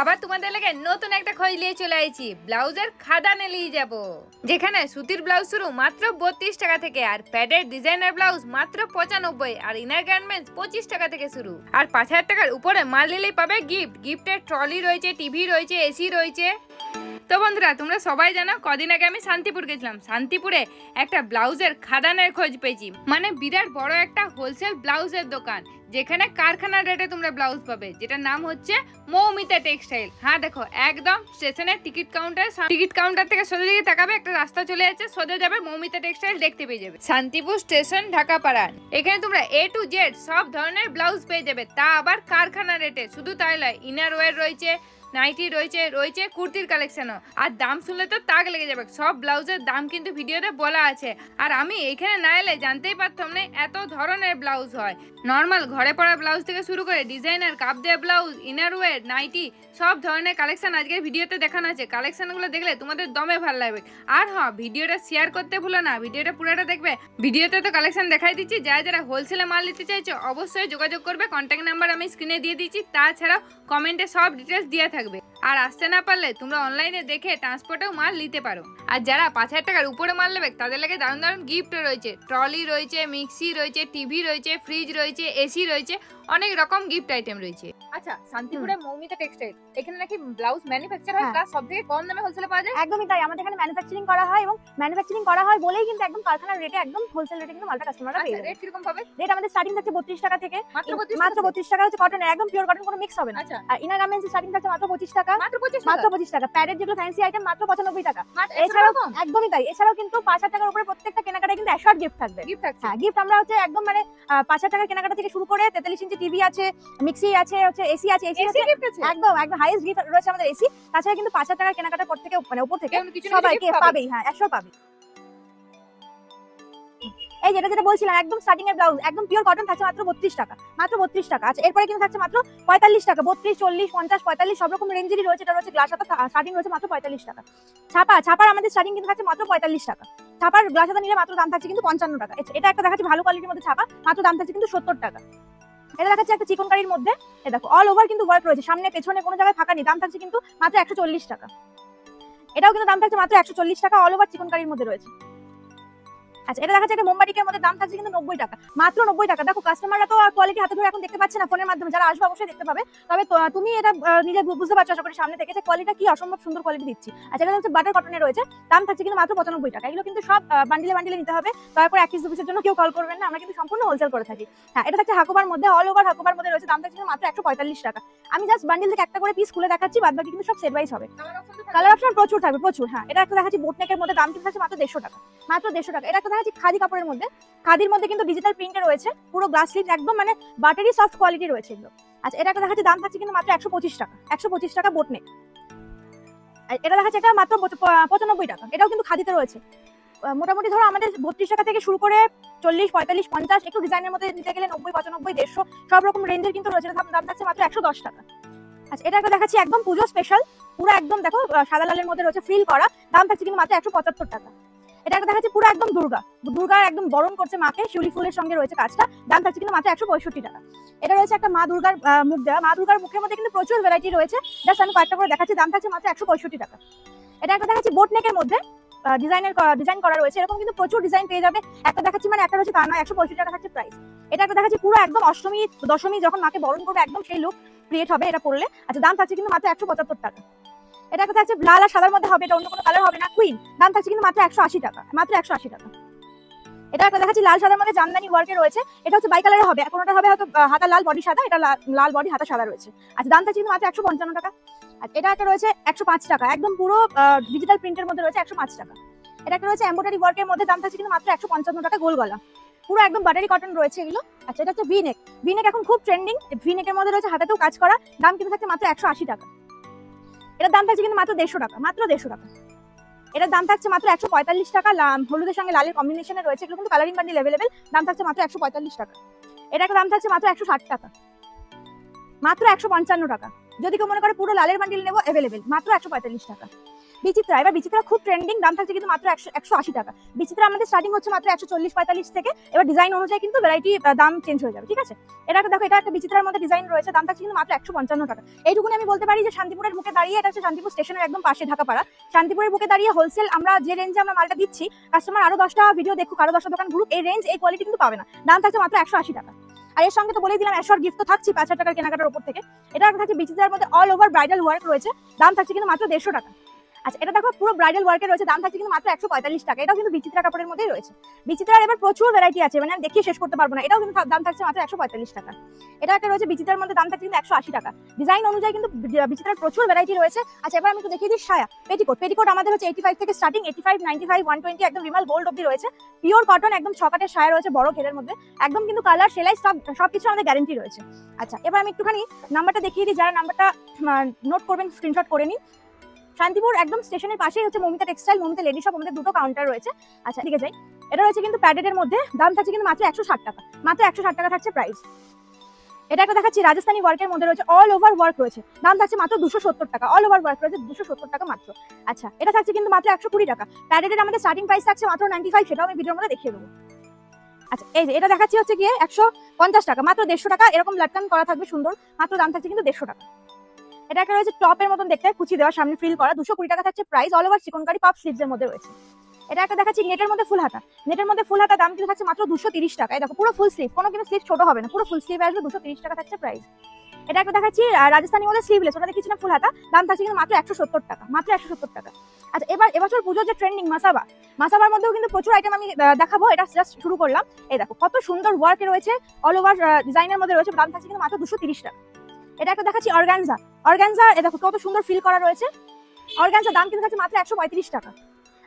আবার তোমাদের লাগে নতুন একটা খোঁজ নিয়ে চলে আইছি। ব্লাউজের খাদানে নিয়ে যাব। যেখানে সুতির ব্লাউজ শুরু মাত্র বত্রিশ টাকা থেকে, আর প্যাডের ডিজাইনার ব্লাউজ মাত্র পঁচানব্বই, আর ইনার গার্মেন্টস পঁচিশ টাকা থেকে শুরু। আর পাঁচ হাজার টাকার উপরে মাল নিলেই পাবে গিফট গিফটের ট্রলি রয়েছে টিভি রয়েছে এসি রয়েছে। তো বন্ধুরা, তোমরা সবাই জানো, কদিন আগে আমি শান্তিপুর গেছিলাম। শান্তিপুরে একটা ব্লাউজের খাদানের খোঁজ পেয়েছি। মানে বিরাট বড় একটা হোলসেল ব্লাউজের দোকান। যেখানে কারখানার রেটে তোমরা ব্লাউজ পাবে, যেটার নাম হচ্ছে মৌমিতা টেক্সটাইল হ্যাঁ দেখো, একদম স্টেশনের টিকিট কাউন্টার টিকিট কাউন্টার থেকে সোজা দিকে তাকাবে, একটা রাস্তা চলে যাচ্ছে, সোজা যাবে মৌমিতা টেক্সটাইল দেখতে পেয়ে যাবে। শান্তিপুর স্টেশন ঢাকা পাড়া এখানে তোমরা এ টু জেড সব ধরনের ব্লাউজ পেয়ে যাবে, তা আবার কারখানা রেটে শুধু তাই নয় ইনার ওয়্যার রয়েছে নাইটি রয়েছে রয়েছে কুর্তির কালেকশনও আর দাম শুনলে তো তাক লেগে যাবে, সব ব্লাউজের দাম কিন্তু ভিডিওতে বলা আছে। আর আমি এখানে না এলে জানতেই পারতাম না, এত ধরনের ব্লাউজ হয়। নর্মাল ঘরে পরা ব্লাউজ থেকে শুরু করে ডিজাইনার কাপ দেওয়া ব্লাউজ ইনার ওয়্যার নাইটি সব ধরনের কালেকশন আজকের ভিডিওতে দেখানো আছে। কালেকশনগুলো দেখলে তোমাদের দমে ভালো লাগবে। আর হ্যাঁ ভিডিওটা শেয়ার করতে ভুলো না, ভিডিওটা পুরোটা দেখবে। ভিডিওতে তো কালেকশন দেখাই দিচ্ছি, যারা যারা হোলসেলে মাল নিতে চাইছো, অবশ্যই যোগাযোগ করবে। কন্ট্যাক্ট নাম্বার আমি স্ক্রিনে দিয়ে দিচ্ছি, তাছাড়াও কমেন্টে সব ডিটেলস দিয়ে থাকবে। আর আসতে না পারলে তোমরা অনলাইনে দেখে ট্রান্সপোর্টেও মাল নিতে পারো। আর যারা পাঁচ হাজার টাকার উপরে মাল নেবে, তাদের লাগে দারুণ দারুণ গিফট রয়েছে। ট্রলি রয়েছে মিক্সি রয়েছে টিভি রয়েছে ফ্রিজ রয়েছে এসি রয়েছে, অনেক রকম গিফট আইটেম রয়েছে। আচ্ছা শান্তিপুরে মৌমিতা টেক্সটাইল এখানে নাকি ব্লাউজ ম্যানুফ্যাকচার হয়? হ্যাঁ। প্লাস সব থেকে কম দামে হোলসেলে পাওয়া যায়? একদমই তাই আমাদের এখানে ম্যানুফ্যাকচারিং করা হয় এবং ম্যানুফ্যাকচারিং করা হয় বলেই কিন্তু একদম কারখানার রেটে একদম হোলসেল রেটে কিন্তু মালটা কাস্টমাররা পেয়ে আচ্ছা রেট কীরকম পাবে? রেট আমাদের স্টার্টিং থাকছে বত্রিশ টাকা থেকে। মাত্র পঁচিশ মাত্র বত্রিশ টাকা হচ্ছে কটনের একদম পিওর কটন কোনো মিক্স হবে না। আচ্ছা। আর ইনার গার্মেন্টস স্টার্টিং থাকছে মাত্র পঁচিশ টাকা। মাত্র পঁচিশ মাত্র পঁচিশ টাকা। প্যাডের যেগুলো ফ্যান্সি আইটেম মাত্র পঁচানব্বই টাকা। এছাড়াও একদমই তাই। এছাড়াও কিন্তু পাঁচ হাজার টাকার উপরে প্রত্যেকটা কেনাকাটায় কিন্তু অ্যাশর্ট গিফট থাকবে। গিফট হ্যাঁ গিফট আমরা হচ্ছে একদম মানে আহ, পাঁচ হাজার টাকার কেনাকাটা থেকে শুরু করে তেতাল্লিশ ইঞ্চি টিভি আছে মিক্সি আছে হচ্ছে এসি আছে এসি এসি আছে। আছে? একদম একদম হাইয়েস্ট গিফট রয়েছে আমাদের এসি তাছাড়া কিন্তু পাঁচ হাজার টাকার কেনাকাটার পর থেকে মানে উপর থেকে সবাইকে পাবেই হ্যাঁ একশো পাবে। এই যেটা যেটা বলছিলাম একদম স্টার্টিং এর ব্লাউজ একদম পিওর কটন থাকছে মাত্র বত্রিশ টাকা মাত্র বত্রিশ টাকা। আচ্ছা এরপরে কিন্তু থাকছে মাত্র পঁয়তাল্লিশ টাকা বত্রিশ চল্লিশ পঞ্চাশ পঁয়তাল্লিশ সব রকম রেঞ্জেরই রয়েছে এটা রয়েছে গ্লাস হাতা স্টার্টিং রয়েছে মাত্র পঁয়তাল্লিশ টাকা। ছাপা ছাপার আমাদের স্টার্টিং কিন্তু থাকছে মাত্র পঁয়তাল্লিশ টাকা। ছাপার গ্লাস হাতা নিলে মাত্র দাম থাকছে কিন্তু পঞ্চান্ন টাকা। এটা একটা দেখাচ্ছি ভালো কোয়ালিটির মধ্যে ছাপা মাত্র দাম থাকছে কিন্তু সত্তর টাকা। এটা দেখাচ্ছে একটা চিকন কারির মধ্যে। এ দেখো অল ওভার কিন্তু ওয়ার্ক রয়েছে। সামনে, পেছনে কোনো জায়গায় ফাঁকা নেই। দাম থাকছে কিন্তু মাত্র একশো চল্লিশ টাকা। এটাও কিন্তু দাম থাকছে মাত্র একশো চল্লিশ টাকা অল ওভার চিকন কারির মধ্যে রয়েছে। আচ্ছা এটা দেখাচ্ছে একটা মোমবাটিকের মধ্যে দাম থাকছে কিন্তু নব্বই টাকা। মাত্র নব্বই টাকা। দেখো কাস্টমাররা তো কোয়ালিটি হাতে ধরে এখন দেখতে পাচ্ছে না ফোনের মাধ্যমে। যারা আসবে অবশ্যই দেখতে পাবে। তবে তুমি এটা নিজে বুঝতে পারছ, আশা করি সামনে থেকে যে কোয়ালিটি কি অসম্ভব সুন্দর কোয়ালিটি দিচ্ছি। আচ্ছা এটা হচ্ছে বাটার কটনে রয়েছে। দাম থাকছে কিন্তু মাত্র পঁচানব্বই টাকা। এগুলো কিন্তু সব বান্ডিলে বান্ডিলে নিতে হবে। তারপর এক পিস পিসের জন্য কেউ কল করবেন না। আমরা কিন্তু সম্পূর্ণ হোলসেল করে থাকি। হ্যাঁ এটা থাকছে হাকুবার মধ্যে অল ওভার হাকুবার মধ্যে রয়েছে। দাম থাকছে মাত্র একশো পঁয়তাল্লিশ টাকা। আমি জাস্ট বান্ডিল থেকে একটা করে পিস খুলে দেখাচ্ছি বাদ বাকি কিন্তু সব সেট ওয়াইজ হবে। কালার অপশন প্রচুর থাকবে, প্রচুর। হ্যাঁ এটা একটা দেখাচ্ছি বোটনেকের মধ্যে দাম কিন্তু থাকছে মাত্র দেড়শো টাকা। মাত্র দেড়শো টাকা। এটা একটা দেখাচ্ছি খাদি কাপড়ের মধ্যে। খাদির মধ্যে কিন্তু ডিজিটাল প্রিন্টে রয়েছে। পুরো গ্লাস স্লিভ একদম মানে বাটারি সফট কোয়ালিটি রয়েছে এগুলো। আচ্ছা এটা একটা দেখাচ্ছি দাম থাকছে কিন্তু মাত্র একশো পঁচিশ টাকা। একশো পঁচিশ টাকা বোটনেক আর এটা দেখাচ্ছে এটা মাত্র পঁচানব্বই টাকা। এটাও কিন্তু খাদিতে রয়েছে। মোটামুটি ধরো আমাদের বত্রিশ টাকা থেকে শুরু করে চল্লিশ, পঁয়তাল্লিশ, পঞ্চাশ, একটু ডিজাইনের মধ্যে নিতে গেলে নব্বই, পঁচানব্বই, দেড়শো, সব রকম রেঞ্জের কিন্তু রয়েছে। দাম থাকছে মাত্র একশো দশ টাকা। আচ্ছা এটা একটা দেখাচ্ছি একদম পুজো স্পেশাল পুরো একদম দেখো সাদা লালের মধ্যে রয়েছে ফিল করা। দাম থাকছে কিন্তু মাত্র একশো পঁচাত্তর টাকা। এটা একটা দেখাচ্ছি পুরো একদম দুর্গা। দুর্গার একদম বরণ করছে মাকে শিউলি ফুলের সঙ্গে রয়েছে কাজটা দাম থাকছে কিন্তু মাত্র একশো পঁয়ষট্টি টাকা। এটা রয়েছে একটা মা দুর্গার মুখ দেওয়া। মা দুর্গার মুখের মধ্যে কিন্তু প্রচুর ভ্যারাইটি রয়েছে। জাস্ট আমি কয়েকটা করে দেখাচ্ছি। দাম থাকছে মাত্র একশো পঁয়ষট্টি টাকা। এটা একটা দেখাচ্ছি বোট নেকের মধ্যে ডিজাইনের ডিজাইন করা রয়েছে। এরকম কিন্তু প্রচুর ডিজাইন পেয়ে যাবে। একটা দেখাচ্ছি মানে একটা রয়েছে তার নয়, একশো পঁয়ষট্টি টাকা থাকছে প্রাইস এটা একটা দেখাচ্ছি পুরো একদম অষ্টমী, দশমী যখন মাকে বরণ করবে, একদম সেই লুক ক্রিয়েট হবে এটা পড়লে আচ্ছা দাম থাকছে কিন্তু মাত্র একশো পঁচাত্তর টাকা। এটা থাকছে লাল আর সাদার মধ্যে হবে, এটা অন্য কোনো কালার হবে না। কুইন দাম থাকছে কিন্তু মাত্র একশো আশি টাকা, মাত্র একশো আশি টাকা। এটা একটা দেখাচ্ছি, লাল সাদার মধ্যে জামদানি ওয়ার্কে রয়েছে, এটা হচ্ছে বাই কালারে হবে কোনোটা হবে হয়তো হাতা লাল বডি সাদা, এটা লাল বডি হাতা সাদা রয়েছে। আচ্ছা দাম থাকছে কিন্তু মাত্র একশো পঞ্চান্ন টাকা। আর এটা একটা রয়েছে একশো পাঁচ টাকা, একদম পুরো ডিজিটাল প্রিন্টের মধ্যে রয়েছে একশো পাঁচ টাকা। এটা একটা রয়েছে এম্ব্রয়ডারি ওয়ার্কের মধ্যে দাম থাকছে কিন্তু মাত্র একশো পঞ্চান্ন টাকা গোল গলা। পুরো একদম বাটারি কটন রয়েছে এগুলো। আচ্ছা এটা হচ্ছে ভিনেক ভিনেক এখন খুব ট্রেন্ডিং ভিনেকের মধ্যে রয়েছে হাতাতেও কাজ করা, দাম কিন্তু থাকছে মাত্র একশো আশি টাকা। এটার দাম থাকছে কিন্তু মাত্র দেড়শো টাকা, মাত্র দেড়শো টাকা। এটার দাম থাকছে মাত্র একশো পঁয়তাল্লিশ টাকা হলুদের সঙ্গে লালের কম্বিনেশনে রয়েছে, এগুলো কিন্তু কালারিং বান্ডিল অ্যাভেলেবেল দাম থাকছে মাত্র একশো পঁয়তাল্লিশ টাকা। এটা একটা দাম থাকছে মাত্র একশো ষাট টাকা। মাত্র একশো পঞ্চান্ন টাকা। যদি কেউ মনে করে পুরো লালের বান্ডিল নেব অ্যাভেলেবেল মাত্র একশো পঁয়তাল্লিশ টাকা। বিচিত্রা, এবার বিচিত্রা খুব ট্রেন্ডিং দাম থাকছে কিন্তু মাত্র একশো একশো টাকা। বিচিত্রা আমাদের স্টার্টিং হচ্ছে মাত্র একশো চল্লিশ পঁয়তাল্লিশ থেকে। এবার ডিজাইন অনুযায়ী কিন্তু ভ্যারাইটি দাম চেঞ্জ হয়ে যাবে, ঠিক আছে? এটা দেখো, এটা একটা বিচিত্রার মধ্যে ডিজাইন রয়েছে, দাম থাকছে কিন্তু মাত্র একশো পঞ্চান্ন টাকা। এইটুকুনি আমি বলতে পারি যে শান্তিপুরের বুকে দাঁড়িয়ে, এটা হচ্ছে শান্তিপুর স্টেশনের একদম পাশে ঢাকাপাড়া। শান্তিপুরের বুকে দাঁড়িয়ে হোলসেল আমরা যে রেঞ্জে আমরা মালটা দিচ্ছি কাস্টমার আরও দশটা ভিডিও দেখুক, আরও দশটা দোকান ঘুরুক, এই রেঞ্জ এই কোয়ালিটি কিন্তু পাবে না। দাম থাকছে মাত্র একশো আশি টাকা। আর এর সঙ্গে তো বলেই দিলাম একশোর গিফট তো থাকছে পাঁচ হাজার টাকার কেনাকাটার উপর থেকে। এটা থাকছে বিচিত্রার মধ্যে অল ওভার ব্রাইডাল ওয়ার্ক রয়েছে, দাম থাকছে কিন্তু মাত্র দেড়শো টাকা। আচ্ছা এটা দেখো, পুরো ব্রাইডাল ওয়ার্কের রয়েছে, দাম থাকছে কিন্তু মাত্র একশো পঁয়তাল্লিশ টাকা। এটাও কিন্তু বিচিত্রা কাপড়ের মধ্যেই রয়েছে। বিচিত্রার এবার প্রচুর ভ্যারাইটি আছে মানে আমি দেখিয়ে শেষ করতে পারব না। এটাও কিন্তু দাম থাকছে মাত্র একশো পঁয়তাল্লিশ টাকা। এটা একটা রয়েছে, বিচিত্রার মধ্যে দাম থাকছে কিন্তু একশো আশি টাকা। ডিজাইন অনুযায়ী কিন্তু বিচিত্রার প্রচুর ভ্যারাইটি রয়েছে। আচ্ছা এবার আমি একটু দেখিয়ে দিই সায়া। পেটিকোট পেটিকোট আমাদের হচ্ছে এইটি ফাইভ থেকে starting eighty five ninety five one twenty একদম রিমাল গোল্ড অব্দি রয়েছে। পিওর কটন একদম ছকাটের সায়া রয়েছে বড় ঘেরের মধ্যে। একদম কিন্তু কালার সেলাই সব সবকিছু আমাদের গ্যারেন্টি রয়েছে। আচ্ছা এবার আমি একটুখানি নাম্বারটা দেখিয়ে দিই। যারা নাম্বারটা নোট করবেন স্ক্রিনশট করে নিন। শান্তিপুর একদম স্টেশনের পাশেই হচ্ছে Mamita textile, Mamita lady shop, আমাদের দুটো কাউন্টার রয়েছে। আচ্ছা ঠিক আছে এটা রয়েছে কিন্তু প্যাডেডের মধ্যে। দাম থাকছে কিন্তু মাত্র একশো ষাট টাকা। মাত্র একশো ষাট টাকা থাকছে প্রাইস এটা একটা দেখাচ্ছি, রাজস্থানি ওয়ার্কের মধ্যে রয়েছে অল ওভার ওয়ার্ক রয়েছে। দাম থাকছে মাত্র দুশো সত্তর টাকা। অল ওভার ওয়ার্ক রয়েছে, দুশো সত্তর টাকা মাত্র। আচ্ছা এটা থাকছে কিন্তু মাত্র একশো কুড়ি টাকা। প্যাডেডের আমাদের স্টার্টিং প্রাইস থাকছে মাত্র নাইনটি ফাইভ সেটাও আমি ভিডিওর মধ্যে দেখিয়ে দেবো। আচ্ছা এই যে, এটা দেখাচ্ছি হচ্ছে গিয়ে একশো পঞ্চাশ টাকা। মাত্র দেড়শো টাকা, এরকম লাটকান করা থাকবে সুন্দর। মাত্র দাম থাকছে কিন্তু দেড়শো টাকা। এটা একটা রয়েছে টপের মতন দেখতে কুচি দেওয়া সামনে ফিল করা দুশো কুড়ি টাকা থাকছে প্রাইস অল ওভার চিকনকারি পাপ স্লিভস এর মধ্যে রয়েছে। এটা একটা দেখাচ্ছি নেটের মধ্যে ফুল হাতা। নেটের মধ্যে ফুল হাতা দাম কিন্তু থাকছে মাত্র দুশো তিরিশ টাকা। দেখো পুরো ফুল স্লিভ কোনো কিন্তু স্লিভ ছোট হবে না পুরো ফুল স্লিভ আসবে দুশো তিরিশ টাকা থাকছে প্রাইস এটা একটা দেখাচ্ছি আহ, রাজস্থানি মধ্যে স্লিভলেস ওটা না ফুল হাতা দাম থাকছে কিন্তু মাত্র একশো সত্তর টাকা মাত্র একশো সত্তর টাকা। আচ্ছা এবার এবছর পুজোর যে ট্রেন্ডিং মাসাবা মাসাবার মধ্যেও কিন্তু প্রচুর আইটেম আমি দেখাবো এটা জাস্ট শুরু করলাম। এই দেখো কত সুন্দর ওয়ার্ক রয়েছে অল ওভার ডিজাইনের মধ্যে রয়েছে দাম থাকছে কিন্তু মাত্র দুশো তিরিশ টাকা। এটা একটা দেখাচ্ছি অর্গানজা। অর্গানজা এ দেখো কত সুন্দর ফিল করা রয়েছে। অর্গানজা দাম কিন্তু থাকছে মাত্র একশো পঁয়ত্রিশ টাকা।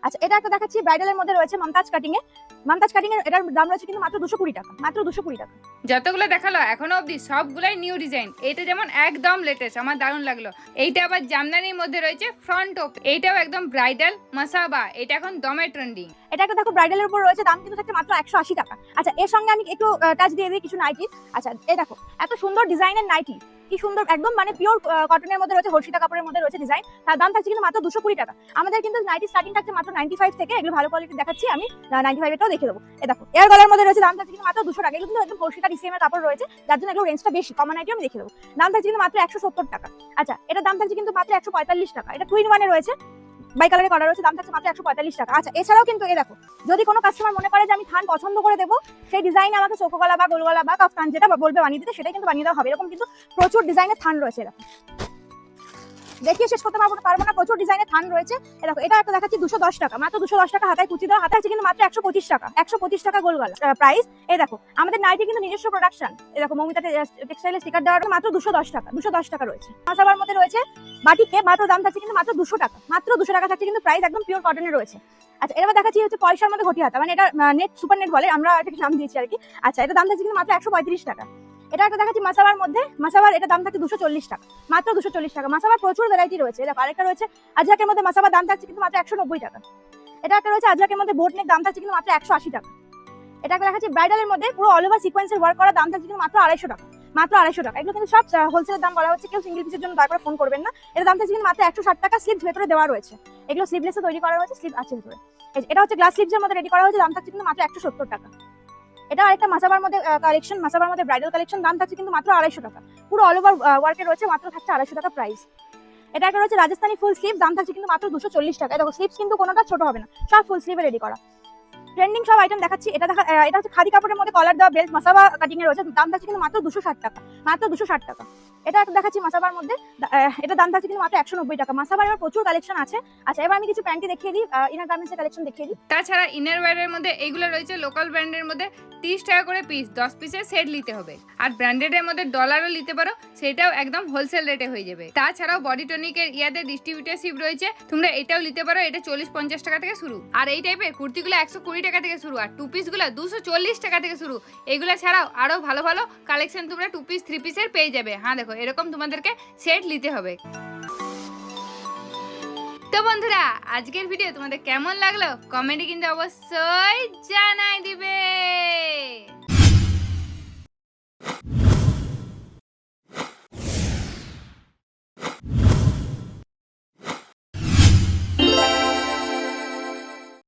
আচ্ছা এটা একটা দেখাচ্ছি ব্রাইডালের মধ্যে রয়েছে মমতাজ কাটিং এ মমতাজ কাটিং এর এটার দাম রয়েছে কিন্তু মাত্র দুশো কুড়ি টাকা মাত্র দুশো কুড়ি টাকা। যতগুলো দেখাল এখনও অবধি সবগুলাই নিউ ডিজাইন এটা যেমন একদম লেটেস্ট আমার দারুণ লাগল। এইটা আবার জামদানির মধ্যে রয়েছে ফ্রন্ট ওপ এইটাও একদম ব্রাইডাল মাসাবা এটা এখন দমে ট্রেন্ডিং এটা একটা দেখো ব্রাইডালের উপর রয়েছে দাম কিন্তু থাকছে মাত্র একশো আশি টাকা। আচ্ছা এর সঙ্গে আমি একটু টাচ দিয়ে দিই কিছু নাইটি আচ্ছা এই দেখো এত সুন্দর ডিজাইনের নাইটি কি সুন্দর, একদম মানে পিওর কটনের মধ্যে রয়েছে হর্ষিতা কাপড়ের মধ্যে রয়েছে ডিজাইন তার দাম থাকছে কিন্তু মাত্র দুশো কুড়ি টাকা। আমাদের কিন্তু নাইটি স্টার্টিং থাকছে মাত্র নাইনটি ফাইভ থেকে, এগুলো ভালো কোয়ালিটি দেখাচ্ছি আমি নাইনটি ফাইভ এটাও দেখে দেবো। এ দেখো এয়ার গলার মধ্যে রয়েছে, দাম থাকছে কিন্তু মাত্র দুশো টাকা। এগুলো কিন্তু একদম হর্ষিতা ডিসিএমের কাপড় রয়েছে, যার জন্য এগুলো রেঞ্জটা বেশি। কমন আইটি আমি দেখে দেবো। দাম থাকছে কিন্তু মাত্র একশো সত্তর টাকা। আচ্ছা এটা দাম থাকছে কিন্তু মাত্র একশো পঁয়তাল্লিশ টাকা। এটা টুইন ওয়ানে রয়েছে। বাই কালারের কলার রয়েছে, দাম থাকছে মাত্র একশো পঁয়তাল্লিশ টাকা। আচ্ছা এছাড়াও কিন্তু এ দেখো, যদি কোনো কাস্টমার মনে করে যে আমি থান পছন্দ করে দেবো, সেই ডিজাইন আমাকে চোখগলা বা গোলগলা বা কাফতান যেটা বলবে বানিয়ে দিতে, সেটাই কিন্তু বানিয়ে দেওয়া হবে। এরকম কিন্তু প্রচুর ডিজাইনের থান রয়েছে এরকম দেখিয়ে শেষ করতে পারব পারব না। প্রচুর ডিজাইনের থান রয়েছে। দেখো, এটা একটা দেখাচ্ছি দুশো দশ টাকা। মাত্র দুশো দশ টাকা হাতায় কুচি দেওয়া হাতে আছে কিন্তু মাত্র একশো পঁচিশ টাকা। একশো পঁচিশ টাকা গোলগলা প্রাইস এই দেখো, আমাদের নাইটি কিন্তু নিজস্ব প্রোডাকশন এই দেখো মমিতা টেক্সটাইলের স্টিকার দেওয়ার মাত্র দুশো দশ টাকা, দুশো দশ টাকা রয়েছে। মাসাবার মধ্যে রয়েছে বাটিকে, মাত্র দাম থাকছে কিন্তু মাত্র দুশো টাকা। মাত্র দুশো টাকা থাকছে কিন্তু প্রাইস একদম পিওর কটনের রয়েছে। আচ্ছা এবার দেখাচ্ছি হচ্ছে পয়সার মধ্যে ঘটি হাতা। মানে এটা নেট সুপার নেট বলে, আমরা এটাকে নাম দিয়েছি আর কি। আচ্ছা এটা দাম থাকছে কিন্তু মাত্র একশো পঁয়ত্রিশ টাকা। এটা একটা দেখাচ্ছি মাসাবার মধ্যে। মাসাবার এটা দাম থাকছে দুশো চল্লিশ টাকা। মাত্র দুশো চল্লিশ টাকা। মাসাবার প্রচুর ভ্যারাইটি রয়েছে। দেখো, আরেকটা রয়েছে আজরাকের মধ্যে মাসাবার দাম থাকছে কিন্তু মাত্র একশো নব্বই টাকা। এটা একটা রয়েছে আজরাকের মধ্যে বোট নেক, দাম থাকছে কিন্তু মাত্র একশো আশি টাকা। এটা একটা দেখাচ্ছি ব্রাইডালের মধ্যে পুরো অল ওভার সিকোয়েন্সের ওয়ার্ক করা, দাম থাকছে কিন্তু মাত্র আড়াইশো টাকা। মাত্র আড়াইশো টাকা। এগুলো কিন্তু সব হোলসেলের দাম বলা হচ্ছে। কেউ সিঙ্গেল পিসের জন্য করে ফোন করবেন না। এটা দাম থাকছে কিন্তু মাত্র একশো ষাট টাকা। স্লিপস ভেতরে দেওয়া রয়েছে। এগুলো স্লিভলেসে তৈরি করা হয়েছে স্লিপ আছে ভেতরে। এটা হচ্ছে গ্লাস স্লিপসের মধ্যে রেডি করা হয়েছে। দাম থাকছে কিন্তু মাত্র একশো সত্তর টাকা। এটা আরেকটা মাসাবার মধ্যে কালেকশন মাসাবার মধ্যে ব্রাইডাল কালেকশন দাম থাকছে কিন্তু মাত্র আড়াইশো টাকা। পুরো অল ওভার ওয়ার্কে রয়েছে, মাত্র থাকছে আড়াইশো টাকা প্রাইস এটা একটা রয়েছে রাজস্থানি ফুল স্লিভ দাম থাকছে কিন্তু মাত্র দুশো চল্লিশ টাকা। দেখো স্লিভস কিন্তু কোনোটা ছোট হবে না, সব ফুল স্লিভে রেডি করা। ট্রেন্ডিং সব আইটেম দেখাচ্ছি। এটা দেখা এটা হচ্ছে খাদি কাপড়ের মধ্যে কলার দেওয়া বেল্ট মাসাবা কাটিং এর রয়েছে। দাম থাকছে কিন্তু মাত্র দুশো ষাট টাকা। মাত্র দুশো ষাট টাকা। এটা একটা দেখাচ্ছি মাসাবার মধ্যে। এটা দাম থাকছে কিন্তু মাত্র একশো নব্বই টাকা। মাসাবার এবার প্রচুর কালেকশন আছে। আচ্ছা এবার আমি কিছু প্যান্টি দেখিয়ে দিই। ইনার গার্মেন্টসের কালেকশন দেখিয়ে দিই। তাছাড়া ইনার ওয়্যারের মধ্যে এগুলো রয়েছে লোকাল ব্র্যান্ডের মধ্যে তিরিশ টাকা করে পিস দশ পিসের সেট নিতে হবে। আর ব্র্যান্ডেডের মধ্যে ডলারও নিতে পারো, সেটাও একদম হোলসেল রেটে হয়ে যাবে। তাছাড়াও বডি টনিকের ইয়াদের ডিস্ট্রিবিউটারশিপ রয়েছে। তোমরা এটাও নিতে পারো, এটা চল্লিশ পঞ্চাশ টাকা থেকে শুরু। আর এই টাইপের কুর্তিগুলো একশো কুড়ি টাকা থেকে শুরু আর টু পিসগুলো দুশো চল্লিশ টাকা থেকে শুরু। এগুলো ছাড়াও আরও ভালো ভালো কালেকশন তোমরা টু পিস থ্রি পিসের পেয়ে যাবে। হ্যাঁ দেখো, এরকম তোমাদেরকে সেট নিতে হবে। তো বন্ধুরা, আজকের ভিডিও তোমাদের কেমন লাগল? কমেন্টে কিন্তু অবশ্যই জানাই দিবে।